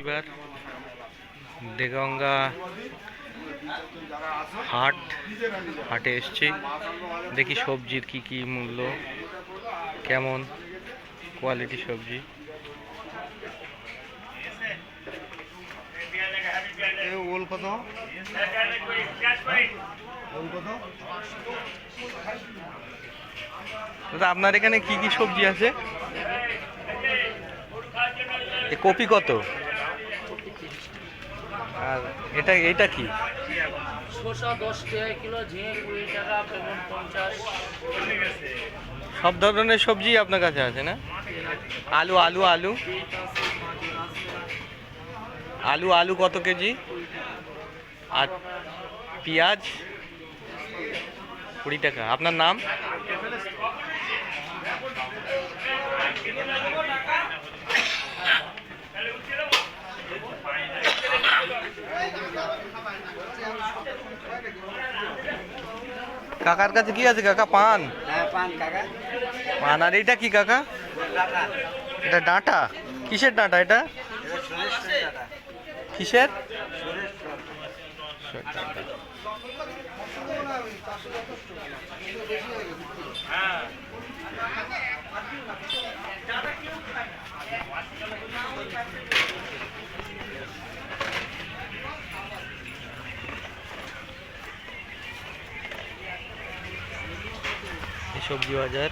এবার দেগঙ্গা হাট হাটে এসছি। দেখি সবজির কি কি মূল্য কেমন কোয়ালিটি সবজি। ওল কত? ওল কত? দাদা আপনার এখানে কি কি সবজি আছে? কপি কত? আর এটা এটা কি? শসা দশ টাকা কিলো ঝিঙে কুড়ি টাকা বেগুন পঞ্চাশ। সব ধরনের সবজি আপনার কাছে আছে না? আলু আলু আলু। আলু আলু কত কেজি? আর পেঁয়াজ কুড়ি টাকা। আপনার নাম? কাকার কাছে কি আছে কাকা পান হ্যাঁ পান কাকা পান আর এটা কি কাকা এটা ডাঁটা কিসের ডাঁটা এটা কিসের সবজি বাজার।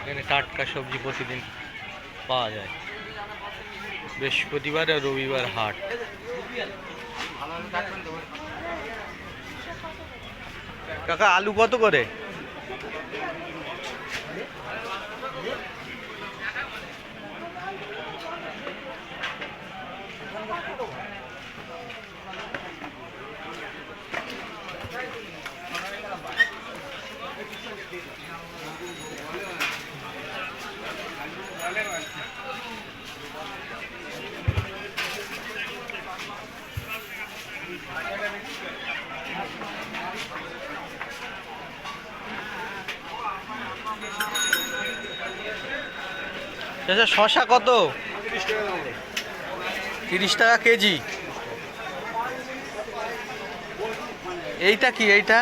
এখানে টাটকা সবজি প্রতিদিন পাওয়া যায়। বৃহস্পতিবার আর রবিবার হাট। কাকা, আলু কত করে? আচ্ছা শশা কত? তিরিশ টাকা কেজি। এইটা কি এইটা?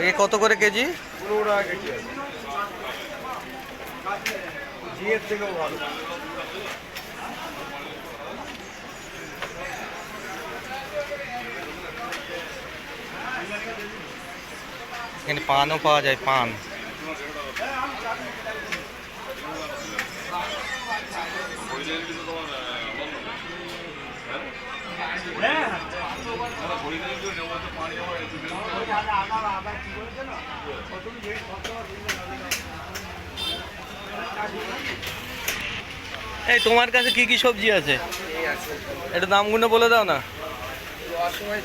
এ কত করে কেজি? টাকা কেজি আছে ঝিঙের থেকেও ভালো এখানে পানও পাওয়া যায় পান। এই তোমার কাছে কি কি সবজি আছে? এটা দামগুলো বলে দাও না।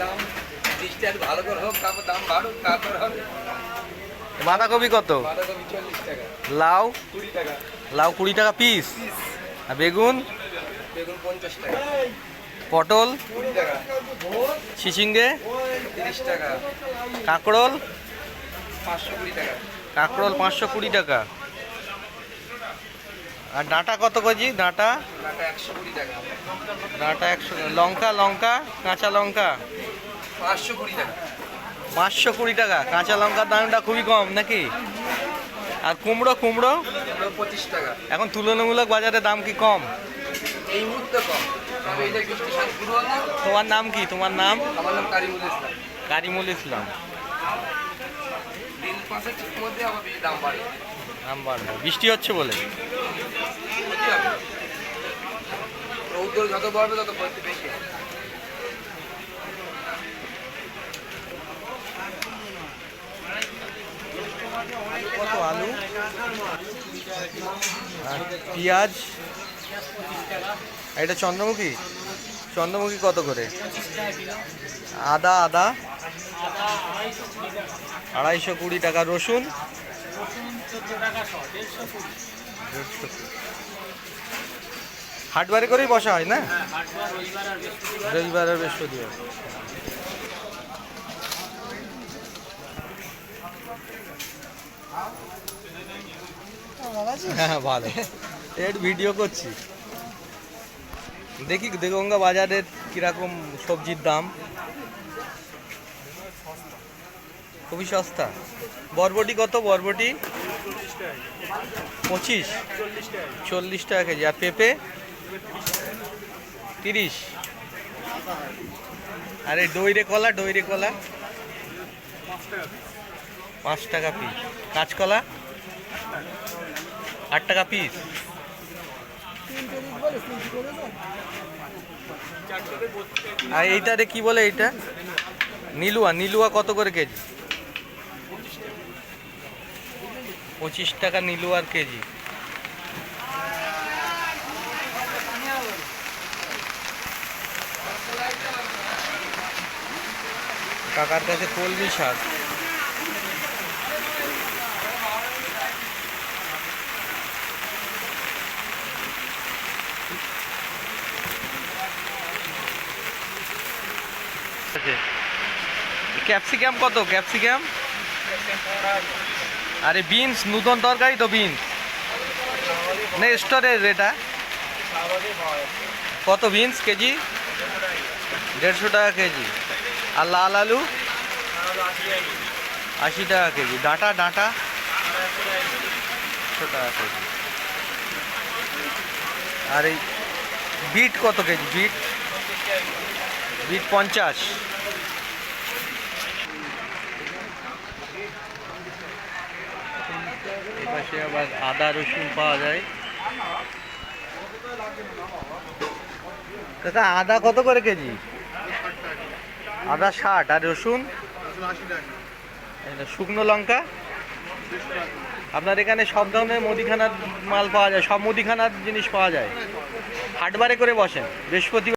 দাম বৃষ্টি ভালো করে হোক তারপর দাম বাড়ুক তারপর হবে। বাঁধাকপি কত? বাঁধাকপি চল্লিশ টাকা। লাউ? কুড়ি টাকা। লাউ কুড়ি টাকা পিস আর বেগুন? বেগুন পঞ্চাশ টাকা। পটল? কুড়ি টাকা। চিচিঙ্গে তিরিশ টাকা। কাঁকরোল? পাঁচশো কুড়ি টাকা। কাঁকরোল পাঁচশো কুড়ি টাকা। আর ডাঁটা কত কেজি? ডাঁটা? টাকা একশো কুড়ি টাকা। ডাঁটা একশো লঙ্কা লঙ্কা কাঁচা লঙ্কা? পাঁচশো কুড়ি টাকা। পাঁচশো কুড়ি টাকা? কাঁচা লঙ্কার দামটা খুবই কম নাকি? আর কুমড়ো কুমড়ো? পঁচিশ টাকা। এখন তুলনামূলক বাজারে দাম কি কম? এই মুহূর্তে কম। তোমার নাম কি? তোমার নাম? আমার নাম কারিমুল ইসলাম। কারিমুল ইসলাম। দাম বাড়বে। বৃষ্টি হচ্ছে বলে? রৌদ্র যত বাড়বে তত বেশি কত আলু? আর পেঁয়াজ? এটা চন্দ্রমুখী? চন্দ্রমুখী কত করে? আদা আদা? আড়াইশো কুড়ি টাকা। রসুন? হাটবারে করেই বসা হয় না? রবিবার আর বৃহস্পতিবার। হ্যাঁ ভালো। একটু ভিডিও করছি। দেখি দেগঙ্গা বাজারের কীরকম সবজির দাম। খুবই সস্তা। বরবটি কত? বরবটি? পঁচিশ। চল্লিশ টাকা কেজি। আর পেঁপে? তিরিশ। আরে, দইরে কলা দইরে কলা। পাঁচ টাকা পিস কাঁচকলা? আট টাকা পিস আর এইটারে কি বলে এইটা? নীলুয়া নীলুয়া কত করে কেজি? পঁচিশ টাকা নীলুয়ার কেজি। কাকার কাছে কলমি শাক আছে ক্যাপসিকাম কত? ক্যাপসিকাম? আরে বিনস নূতন তরকারি তো বিনস। না, স্টোরের এটা কত বিনস কেজি? দেড়শো টাকা কেজি। আর লাল আলু? আশি টাকা কেজি। ডাঁটা ডাঁটা? টাকা কেজি। আর এই বিট কত কেজি? বিট? বিট পঞ্চাশ। এপাশে আবার আদা, রসুন পাওয়া যায়। কাকা আদা কত করে কেজি? আদা ষাট, আর রসুন? শুকনো লঙ্কা। আপনার এখানে সব ধরনের মুদিখানার মাল পাওয়া যায়, সব মুদিখানার জিনিস পাওয়া যায়। হাটবারে করে বসেন, বৃহস্পতি